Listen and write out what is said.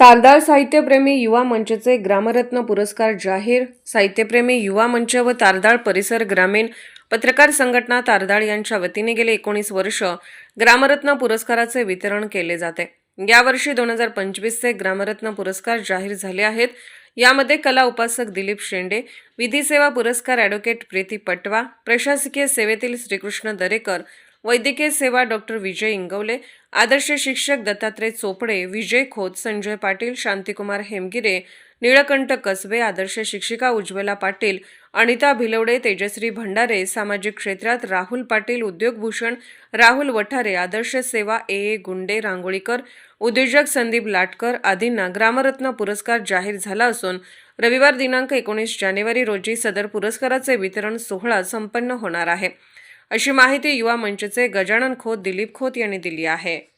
तारदाळ साहित्यप्रेमी युवा मंचचे ग्रामरत्न पुरस्कार जाहीर. साहित्यप्रेमी युवा मंच व तारदाळ परिसर ग्रामीण पत्रकार संघटना तारदाळ यांच्या वतीने गेले एकोणीस वर्ष ग्रामरत्न पुरस्काराचे वितरण केले जाते. यावर्षी दोन हजार पंचवीसचे ग्रामरत्न पुरस्कार जाहीर झाले आहेत. यामध्ये कला उपासक दिलीप शेंडे विधी सेवा पुरस्कार ॲडव्होकेट प्रीती पटवा प्रशासकीय सेवेतील श्रीकृष्ण दरेकर वैद्यकीय सेवा डॉक्टर विजय इंगवले आदर्श शिक्षक दत्तात्रय चोपडे विजय खोत संजय पाटील शांतिकुमार हेमगिरे निळकंठ कसबे आदर्श शिक्षिका उज्ज्वला पाटील अनिता भिलवडे तेजश्री भंडारे सामाजिक क्षेत्रात राहुल पाटील उद्योगभूषण राहुल वठारे आदर्श सेवा ए ए गुंडे रांगोळीकर उद्योजक संदीप लाटकर आदींना ग्रामरत्न पुरस्कार जाहीर झाला असून रविवार दिनांक एकोणीस जानेवारी रोजी सदर पुरस्काराचे वितरण सोहळा संपन्न होणार आहे. अशी माहिती युवा मंचचे गजानन खोत दिलीप खोत यांनी दिली आहे.